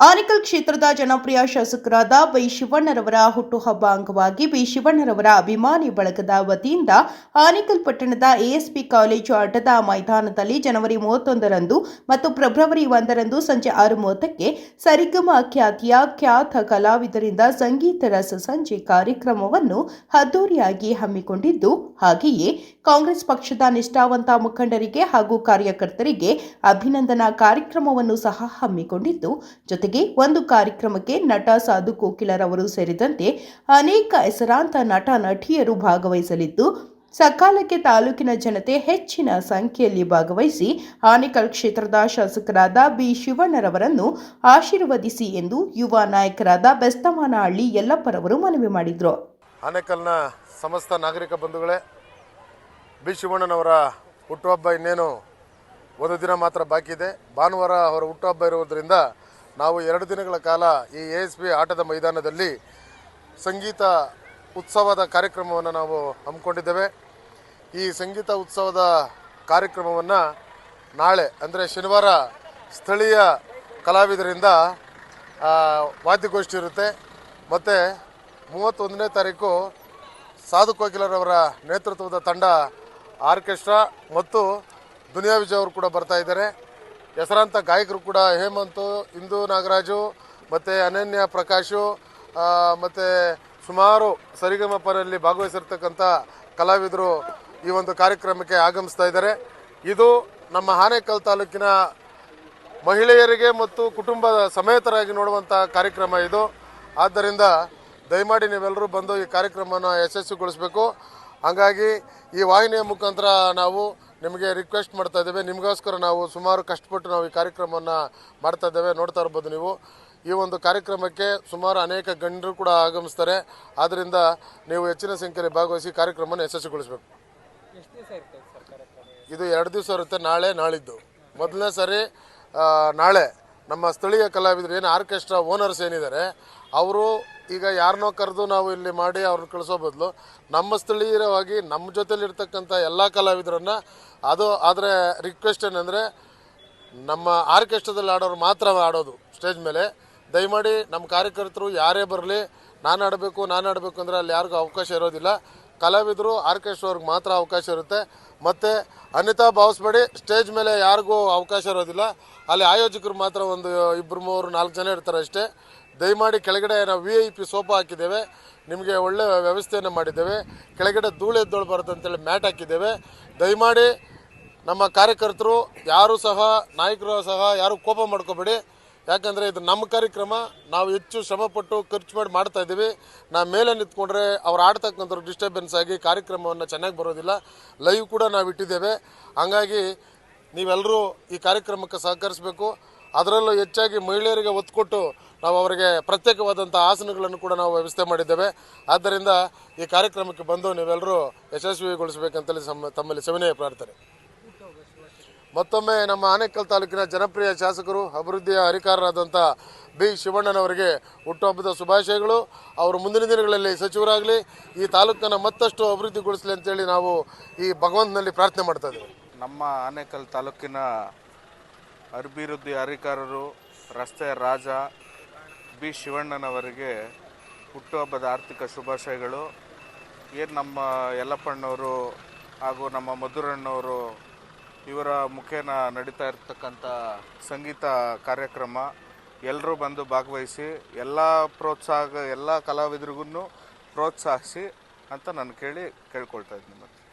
ಆನೇಕಲ್ ಕ್ಷೇತ್ರದ ಜನಪ್ರಿಯ ಶಾಸಕರಾದ ಬೈ ಶಿವಣ್ಣರವರ ಹುಟ್ಟುಹಬ್ಬ ಅಂಗವಾಗಿ ಬಿ ಶಿವಣ್ಣರವರ ಅಭಿಮಾನಿ ಬಳಗದ ವತಿಯಿಂದ ಆನಿಕಲ್ ಪಟ್ಟಣದ ಎಎಸ್ಪಿ ಕಾಲೇಜು ಆಟದ ಮೈದಾನದಲ್ಲಿ ಜನವರಿ ಮೂವತ್ತೊಂದರಂದು ಮತ್ತು ಫೆಬ್ರವರಿ ಒಂದರಂದು ಸಂಜೆ ಆರು ಮೂವತ್ತಕ್ಕೆ ಸರಿಗಮ ಖ್ಯಾತಿಯ ಖ್ಯಾತ ಕಲಾವಿದರಿಂದ ಸಂಗೀತ ರಸ ಸಂಜೆ ಕಾರ್ಯಕ್ರಮವನ್ನು ಅದ್ದೂರಿಯಾಗಿ ಹಮ್ಮಿಕೊಂಡಿದ್ದು, ಹಾಗೆಯೇ ಕಾಂಗ್ರೆಸ್ ಪಕ್ಷದ ನಿಷ್ಠಾವಂತ ಮುಖಂಡರಿಗೆ ಹಾಗೂ ಕಾರ್ಯಕರ್ತರಿಗೆ ಅಭಿನಂದನಾ ಕಾರ್ಯಕ್ರಮವನ್ನು ಸಹ ಹಮ್ಮಿಕೊಂಡಿದ್ದು ಜೊತೆಗೆ ಒಂದು ಕಾರ್ಯಕ್ರಮಕ್ಕೆ ನಟ ಸಾಧು ಕೋಕಿಲರ್ ಅವರು ಸೇರಿದಂತೆ ಅನೇಕ ಹೆಸರಾಂತ ನಟ ನಟಿಯರು ಭಾಗವಹಿಸಲಿದ್ದು, ಸಕಾಲಕ್ಕೆ ತಾಲೂಕಿನ ಜನತೆ ಹೆಚ್ಚಿನ ಸಂಖ್ಯೆಯಲ್ಲಿ ಭಾಗವಹಿಸಿ ಆನೇಕಲ್ ಕ್ಷೇತ್ರದ ಶಾಸಕರಾದ ಬಿ ಶಿವಣ್ಣರವರನ್ನು ಆಶೀರ್ವದಿಸಿ ಎಂದು ಯುವ ನಾಯಕರಾದ ಬೆಸ್ತಮಾನಹಳ್ಳಿ ಯಲ್ಲಪ್ಪರವರು ಮನವಿ ಮಾಡಿದರು. ಆನೇಕಲ್ನ ಸಮಸ್ತ ನಾಗರಿಕ ಬಂಧುಗಳೇ, ಬಿ ಶಿವಣ್ಣನವರ ಹುಟ್ಟುಹಬ್ಬ ಇನ್ನೇನು ಒಂದು ದಿನ ಮಾತ್ರ ಬಾಕಿ ಇದೆ ಭಾನುವಾರ ಅವರ ಹುಟ್ಟುಹಬ್ಬ ಇರುವುದರಿಂದ ನಾವು ಎರಡು ದಿನಗಳ ಕಾಲ ಈ ಎ ಎಸ್ ಬಿ ಆಟದ ಮೈದಾನದಲ್ಲಿ ಸಂಗೀತ ಉತ್ಸವದ ಕಾರ್ಯಕ್ರಮವನ್ನು ನಾವು ಹಮ್ಮಿಕೊಂಡಿದ್ದೇವೆ. ಈ ಸಂಗೀತ ಉತ್ಸವದ ಕಾರ್ಯಕ್ರಮವನ್ನು ನಾಳೆ, ಅಂದರೆ ಶನಿವಾರ ಸ್ಥಳೀಯ ಕಲಾವಿದರಿಂದ ವಾದ್ಯಗೋಷ್ಠಿ ಇರುತ್ತೆ. ಮತ್ತು ಮೂವತ್ತೊಂದನೇ ತಾರೀಕು ಸಾಧು ಕೋಕಿಲರವರ ನೇತೃತ್ವದ ತಂಡ ಆರ್ಕೆಸ್ಟ್ರಾ ಮತ್ತು ದುನಿಯಾ ವಿಜಯ್ ಅವರು ಕೂಡ ಬರ್ತಾ ಇದ್ದಾರೆ. ಹೆಸರಾಂತ ಗಾಯಕರು ಕೂಡ ಹೇಮಂತು, ಇಂದು ನಾಗರಾಜು, ಮತ್ತು ಅನನ್ಯ ಪ್ರಕಾಶು ಮತ್ತು ಸುಮಾರು ಸರಿಗಮಪನಲ್ಲಿ ಭಾಗವಹಿಸಿರ್ತಕ್ಕಂಥ ಕಲಾವಿದರು ಈ ಒಂದು ಕಾರ್ಯಕ್ರಮಕ್ಕೆ ಆಗಮಿಸ್ತಾ ಇದ್ದಾರೆ. ಇದು ನಮ್ಮ ಹಾನೇಕಲ್ ತಾಲೂಕಿನ ಮಹಿಳೆಯರಿಗೆ ಮತ್ತು ಕುಟುಂಬದ ಸಮೇತರಾಗಿ ನೋಡುವಂಥ ಕಾರ್ಯಕ್ರಮ ಇದು. ಆದ್ದರಿಂದ ದಯಮಾಡಿ ನೀವೆಲ್ಲರೂ ಬಂದು ಈ ಕಾರ್ಯಕ್ರಮವನ್ನು ಯಶಸ್ವಿಗೊಳಿಸಬೇಕು. ಹಾಗಾಗಿ ಈ ವಾಹಿನಿಯ ಮುಖಾಂತರ ನಾವು ನಿಮಗೆ ರಿಕ್ವೆಸ್ಟ್ ಮಾಡ್ತಾ ಇದ್ದೇವೆ. ನಿಮಗೋಸ್ಕರ ನಾವು ಸುಮಾರು ಕಷ್ಟಪಟ್ಟು ನಾವು ಈ ಕಾರ್ಯಕ್ರಮವನ್ನು ಮಾಡ್ತಾ ಇದ್ದೇವೆ. ನೋಡ್ತಾ ಇರ್ಬೋದು ನೀವು. ಈ ಒಂದು ಕಾರ್ಯಕ್ರಮಕ್ಕೆ ಸುಮಾರು ಅನೇಕ ಗಣ್ಯರು ಕೂಡ ಆಗಮಿಸ್ತಾರೆ. ಆದ್ದರಿಂದ ನೀವು ಹೆಚ್ಚಿನ ಸಂಖ್ಯೆಯಲ್ಲಿ ಭಾಗವಹಿಸಿ ಕಾರ್ಯಕ್ರಮವನ್ನು ಯಶಸ್ವಿಗೊಳಿಸಬೇಕು. ಇದು ಎರಡು ದಿವಸ ಇರುತ್ತೆ. ನಾಳೆ, ನಾಳಿದ್ದು. ಮೊದಲನೇ ಸಾರಿ ನಾಳೆ ನಮ್ಮ ಸ್ಥಳೀಯ ಕಲಾವಿದರು ಏನು ಆರ್ಕೆಸ್ಟ್ರಾ ಓನರ್ಸ್ ಏನಿದ್ದಾರೆ, ಅವರು ಈಗ ಯಾರನ್ನೋ ಕರೆದು ನಾವು ಇಲ್ಲಿ ಮಾಡಿ ಅವ್ರನ್ನ ಕಳಿಸೋ ಬದಲು ನಮ್ಮ ಸ್ಥಳೀಯವಾಗಿ ನಮ್ಮ ಜೊತೆಲಿರ್ತಕ್ಕಂಥ ಎಲ್ಲ ಕಲಾವಿದರನ್ನು ಅದು ಆದರೆ ರಿಕ್ವೆಸ್ಟ್ ಏನಂದರೆ ನಮ್ಮ ಆರ್ಕೆಸ್ಟ್ರಾದಲ್ಲಿ ಆಡೋರು ಮಾತ್ರ ಆಡೋದು ಸ್ಟೇಜ್ ಮೇಲೆ. ದಯಮಾಡಿ ನಮ್ಮ ಕಾರ್ಯಕರ್ತರು ಯಾರೇ ಬರಲಿ, ನಾನು ಆಡಬೇಕು ನಾನು ಆಡಬೇಕು ಅಂದರೆ ಅಲ್ಲಿ ಯಾರಿಗೂ ಅವಕಾಶ ಇರೋದಿಲ್ಲ. ಕಲಾವಿದರು ಆರ್ಕೆಸ್ಟ್ರಾವ್ರಿಗೆ ಮಾತ್ರ ಅವಕಾಶ ಇರುತ್ತೆ. ಮತ್ತು ಅನಿತಾ ಭಾವಿಸ್ಬೇಡಿ ಸ್ಟೇಜ್ ಮೇಲೆ ಯಾರಿಗೂ ಅವಕಾಶ ಇರೋದಿಲ್ಲ. ಅಲ್ಲಿ ಆಯೋಜಕರು ಮಾತ್ರ ಒಂದು ಇಬ್ಬರು ಮೂರು, ನಾಲ್ಕು ಜನ ಇರ್ತಾರೆ ಅಷ್ಟೇ. ದಯಮಾಡಿ ಕೆಳಗಡೆ ನಾವು ವಿ ಐ ಪಿ ಸೋಫಾ ಹಾಕಿದ್ದೇವೆ. ನಿಮಗೆ ಒಳ್ಳೆ ವ್ಯವಸ್ಥೆಯನ್ನು ಮಾಡಿದ್ದೇವೆ. ಕೆಳಗಡೆ ಧೂಳು ಎದ್ದೊಳ್ಬಾರ್ದು ಅಂತೇಳಿ ಮ್ಯಾಟ್ ಹಾಕಿದ್ದೇವೆ. ದಯಮಾಡಿ ನಮ್ಮ ಕಾರ್ಯಕರ್ತರು, ಯಾರೂ ಸಹ, ನಾಯಕರು ಸಹ ಯಾರೂ ಕೋಪ ಮಾಡ್ಕೋಬೇಡಿ. ಯಾಕಂದರೆ ಇದು ನಮ್ಮ ಕಾರ್ಯಕ್ರಮ, ನಾವು ಹೆಚ್ಚು ಶ್ರಮಪಟ್ಟು ಖರ್ಚು ಮಾಡಿ ಮಾಡ್ತಾ ಇದ್ದೀವಿ. ನಾವು ಮೇಲೆ ನಿಂತ್ಕೊಂಡ್ರೆ ಅವ್ರು ಆಡ್ತಕ್ಕಂಥವ್ರು ಡಿಸ್ಟರ್ಬೆನ್ಸ್ ಆಗಿ ಕಾರ್ಯಕ್ರಮವನ್ನು ಚೆನ್ನಾಗಿ ಬರೋದಿಲ್ಲ. ಲೈವ್ ಕೂಡ ನಾವು ಇಟ್ಟಿದ್ದೇವೆ. ಹಂಗಾಗಿ ನೀವೆಲ್ಲರೂ ಈ ಕಾರ್ಯಕ್ರಮಕ್ಕೆ ಸಹಕರಿಸಬೇಕು. ಅದರಲ್ಲೂ ಹೆಚ್ಚಾಗಿ ಮಹಿಳೆಯರಿಗೆ ಒತ್ತು ಕೊಟ್ಟು ನಾವು ಅವರಿಗೆ ಪ್ರತ್ಯೇಕವಾದಂಥ ಆಸನಗಳನ್ನು ಕೂಡ ನಾವು ವ್ಯವಸ್ಥೆ ಮಾಡಿದ್ದೇವೆ. ಆದ್ದರಿಂದ ಈ ಕಾರ್ಯಕ್ರಮಕ್ಕೆ ಬಂದು ನೀವೆಲ್ಲರೂ ಯಶಸ್ವಿಗೊಳಿಸಬೇಕಂತೇಳಿ ತಮ್ಮಲ್ಲಿ ಸವಿನಯ ಪ್ರಾರ್ಥನೆ. ಮತ್ತೊಮ್ಮೆ ನಮ್ಮ ಆನೇಕಲ್ ತಾಲೂಕಿನ ಜನಪ್ರಿಯ ಶಾಸಕರು, ಅಭಿವೃದ್ಧಿಯ ಅಧಿಕಾರರಾದಂಥ ಬಿ. ಶಿವಣ್ಣನವರಿಗೆ ಹುಟ್ಟುಹಬ್ಬದ ಶುಭಾಶಯಗಳು. ಅವರು ಮುಂದಿನ ದಿನಗಳಲ್ಲಿ ಸಚಿವರಾಗಲಿ, ಈ ತಾಲೂಕನ್ನು ಮತ್ತಷ್ಟು ಅಭಿವೃದ್ಧಿಗೊಳಿಸಲಿ ಅಂತೇಳಿ ನಾವು ಈ ಭಗವಂತನಲ್ಲಿ ಪ್ರಾರ್ಥನೆ ಮಾಡ್ತಾ ಇದ್ದೀವಿ. ನಮ್ಮ ಆನೇಕಲ್ ತಾಲೂಕಿನ ಅಭಿವೃದ್ಧಿ ಅಧಿಕಾರರು ರಸ್ತೆಯ ರಾಜ ಬಿ. ಶಿವಣ್ಣನವರಿಗೆ ಹುಟ್ಟುಹಬ್ಬದ ಆರ್ಥಿಕ ಶುಭಾಶಯಗಳು. ಏನು ನಮ್ಮ ಯಲ್ಲಪ್ಪಣ್ಣವರು ಹಾಗೂ ನಮ್ಮ ಮಧುರಣ್ಣವರು ಇವರ ಮುಖೇನ ನಡೀತಾ ಇರತಕ್ಕಂಥ ಸಂಗೀತ ಕಾರ್ಯಕ್ರಮ ಎಲ್ಲರೂ ಬಂದು ಭಾಗವಹಿಸಿ, ಎಲ್ಲ ಪ್ರೋತ್ಸಾಹ, ಎಲ್ಲ ಕಲಾವಿದರಿಗೂ ಪ್ರೋತ್ಸಾಹಿಸಿ ಅಂತ ನಾನು ಕೇಳಿ ಕೇಳ್ಕೊಳ್ತಾ ಇದ್ದೀನಿ